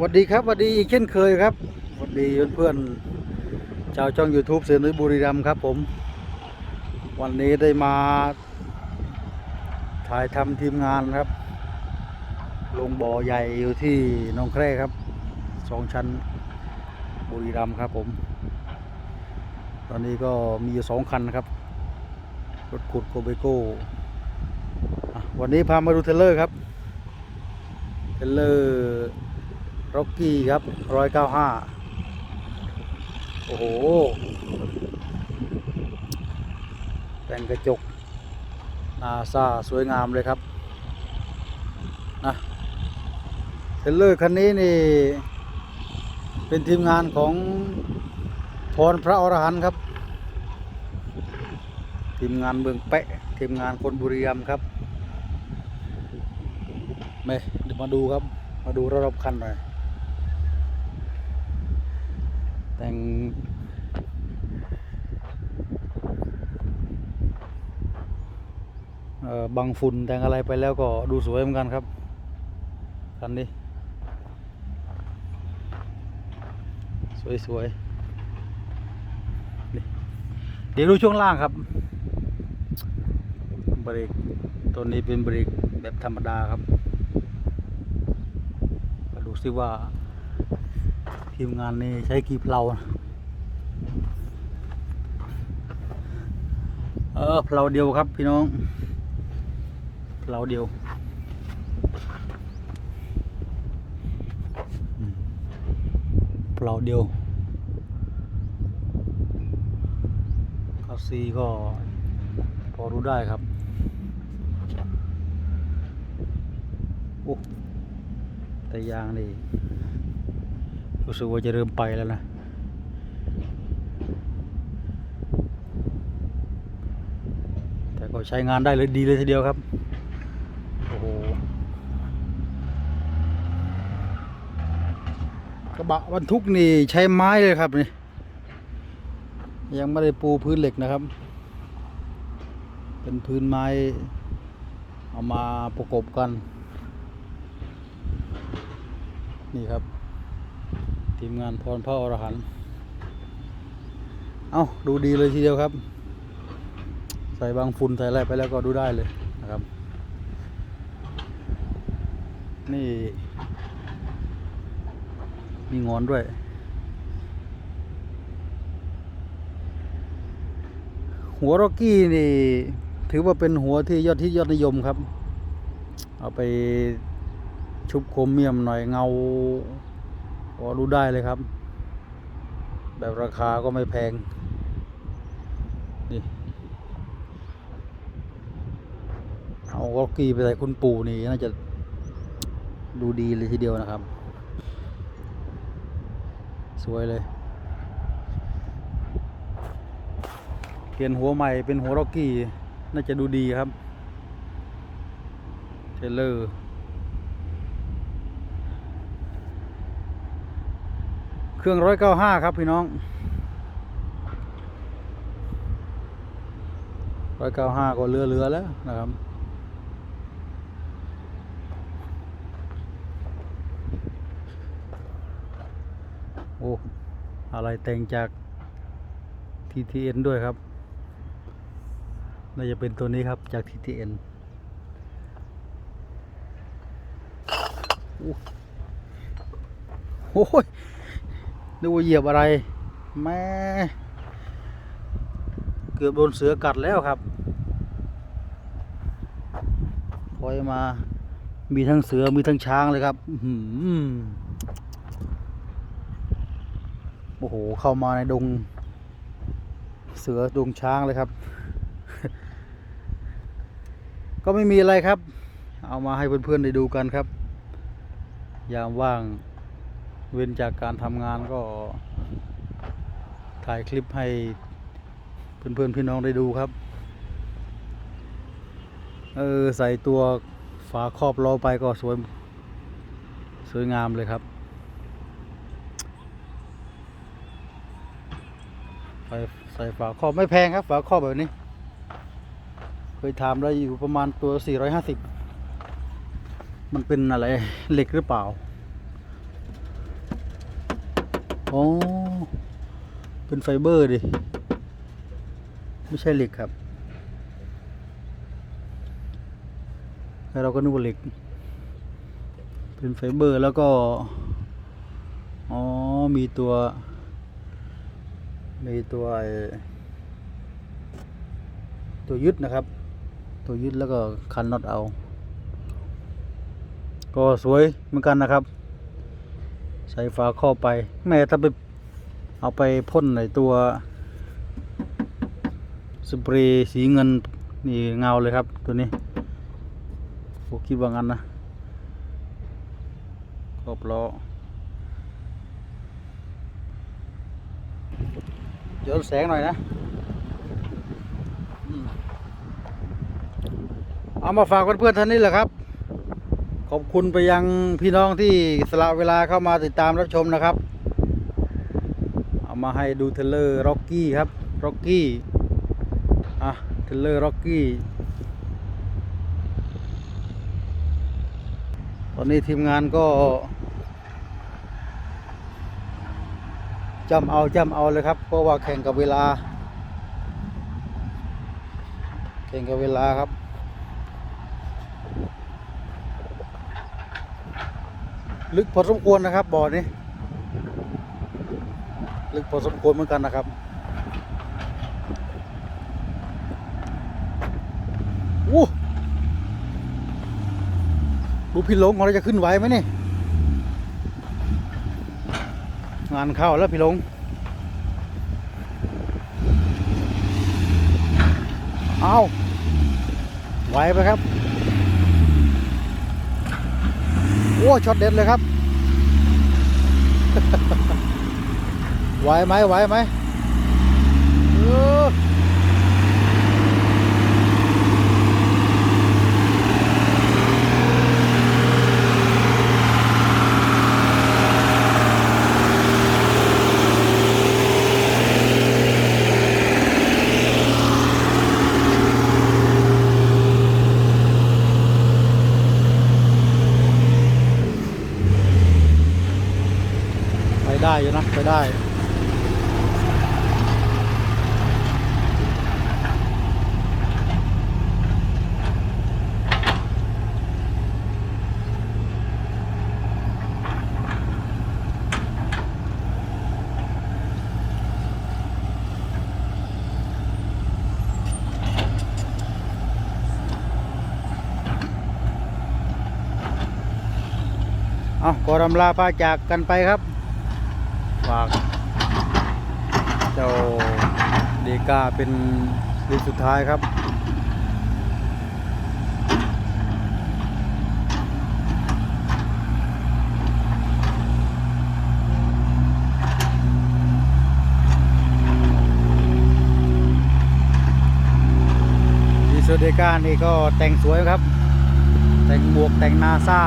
สวัสดีครับสวัสดีอีกเช่นเคยครับสวัสดีเพื่อนๆชาวช่อง YouTube เสือนุ้ยบุรีรัมย์ครับผม วันนี้ได้มา ถ่ายทำทีมงานครับ ลงบ่อใหญ่อยู่ที่นองแคร่ครับสองชั้นบุรีรัมย์ครับผม ตอนนี้ก็มีอยู่สองคันนะครับ รถขุดโกเบโก้วันนี้พามาดูเทเลอร์ครับ เทเลอร์ ร็อกกี้ครับร้อยเก้าห้าโอ้โหแต่งกระจกนาซาสวยงามเลยครับนะเทเลอร์คันนี้นี่ เป็นทีมงานของพรพระอรหันต์ครับ ทีมงานเมืองแปะทีมงานคนบุรีรัมย์ครับมเดี๋ยวมาดูครับ มาดูรอบๆคันหน่อย แต่งบังฝุ่นแต่งอะไรไปแล้วก็ดูสวยเหมือนกันครับคันนี้ สวยๆ เดี๋ยวดูช่วงล่างครับ เบรกตัวนี้เป็นเบรกแบบธรรมดาครับ ดูซิว่า ทีมงานนี้ใช้กี่เพลาเออเพลาเดียวครับพี่น้องเพลาเดียวเพลาเดียวคัสซีก็พอรู้ได้ครับโอ้แต่ยางนี่ รู้สึกว่าจะเริ่มไปแล้วนะแต่ก็ใช้งานได้เลยดีเลยทีเดียวครับ โอ้โหกระบะบรรทุกนี่ใช้ไม้เลยครับนี่ยังไม่ได้ปูพื้นเหล็กนะครับ เป็นพื้นไม้ เอามาประกบกัน นี่ครับ ทีมงานพรพระอรหันต์เอาดูดีเลยทีเดียวครับ ใส่บางฝุ่นใส่อะไรไปแล้วก็ดูได้เลยนะครับ นี่ มีงอนด้วย หัวร็อกกี้นี่ ถือว่าเป็นหัวที่ยอดที่ยอดนิยมครับ เอาไปชุบโครเมียมหน่อยเงา ก็ดูได้เลยครับ แบบราคาก็ไม่แพง นี่ เอาล็อกกี้ไปใส่คุณปู่นี่น่าจะดูดีเลยทีเดียวนะครับ สวยเลย เปลี่ยนหัวใหม่เป็นหัวล็อกกี้ น่าจะดูดีครับ เทเลอร์ เครื่องร้อยเก้าห้าครับพี่น้องร้อยเก้าห้าก็เรือเรือแล้วนะครับโอ้อะไรแต่งจาก TTN ด้วยครับ น่าจะเป็นตัวนี้ครับจาก TTN โอ้โอ้ ยนึกว่าเหยียบอะไรแม่เกือบโดนเสือกัดแล้วครับพอยมา มีทั้งเสือมีทั้งช้างเลยครับอื้อหือโอ้โห เข้ามาในดง เสือดงช้างเลยครับ ก็ไม่มีอะไรครับ เอามาให้เพื่อนๆได้ดูกันครับ ยามว่าง เว้นจากการทำงานก็ถ่ายคลิปให้เพื่อนๆพี่น้องได้ดูครับ เออ ใส่ตัวฝาครอบล้อไปก็สวย สวยงามเลยครับ ใส่ใส่ฝาครอบไม่แพงครับ ฝาครอบแบบนี้ เคยทำได้อยู่ประมาณตัว 450 มันเป็นอะไรเหล็กหรือเปล่า อ๋อ เป็นไฟเบอร์ดิ ไม่ใช่เหล็กครับแล้วเราก็นึกว่าเหล็ก เป็นไฟเบอร์แล้วก็ อ๋อ มีตัว มีตัวตัวยึดนะครับ ตัวยึดแล้วก็คันน็อตเอา ก็สวยเหมือนกันนะครับ ส่ฝาครอบไป แม่ถ้าไปเอาไปพ่นในตัวสเปรย์สีเงินนี่เงาเลยครับตัวนี้ผมคิดว่างั้นนะครอบล้อย้อนแสงหน่อยนะเอามาฝากเพื่อนๆท่านนี้แหละครับ ขอบคุณไปยังพี่น้องที่สละเวลาเข้ามาติดตามรับชมนะครับ เอามาให้ดูเทเลอร์ร็อกกี้ครับร็อกกี้อะเทเลอร์ร็อกกี้ตอนนี้ทีมงานก็จำเอาจำเอาเลยครับเพราะว่าแข่งกับเวลา แข่งกับเวลาครับ ลึกพอสมควรนะครับบ่อนี้ ลึกพอสมควรเหมือนกันนะครับโอ้ดูพี่หลงของเราจะขึ้นไหวไหมนี่ งานเข้าแล้วพี่หลงเอาไหวไหมครับ โอ้ช็อตเด็ดเลยครับ ไหวไหมไหวไหมเออ อยู่นะไปได้เอาขอรำลาพาจากกันไปครับ ฝาก เจ้าเดกาเป็นลีกสุดท้ายครับเซลเดกานี่ก็แต่งสวยครับ แต่งหมวกแต่งนาซา